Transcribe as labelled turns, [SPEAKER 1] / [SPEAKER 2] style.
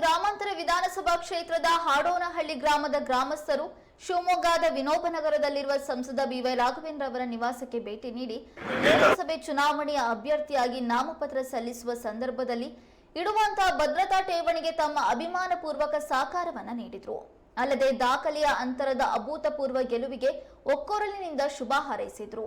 [SPEAKER 1] ಗ್ರಾಮಾಂತರ ವಿಧಾನಸಭಾ ಕ್ಷೇತ್ರದ ಹಾಡೋನಹಳ್ಳಿ ಗ್ರಾಮದ ಗ್ರಾಮಸ್ಥರು ಶಿವಮೊಗ್ಗದ ವಿನೋಬನಗರದಲ್ಲಿರುವ ಸಂಸದ ಬಿವೈ ರಾಘವೇಂದ್ರ ಅವರ ನಿವಾಸಕ್ಕೆ ಭೇಟಿ ನೀಡಿ ಲೋಕಸಭೆ ಚುನಾವಣೆಯ ಅಭ್ಯರ್ಥಿಯಾಗಿ ನಾಮಪತ್ರ ಸಲ್ಲಿಸುವ ಸಂದರ್ಭದಲ್ಲಿ ಇಡುವಂತಹ ಭದ್ರತಾ ಠೇವಣಿಗೆ ತಮ್ಮ ಅಭಿಮಾನ ಪೂರ್ವಕ ಸಹಕಾರವನ್ನ ನೀಡಿದ್ರು. ಅಲ್ಲದೆ ದಾಖಲೆಯ ಅಂತರದ ಅಭೂತಪೂರ್ವ ಗೆಲುವಿಗೆ ಒಕ್ಕೊರಲಿನಿಂದ ಶುಭ ಹಾರೈಸಿದ್ರು.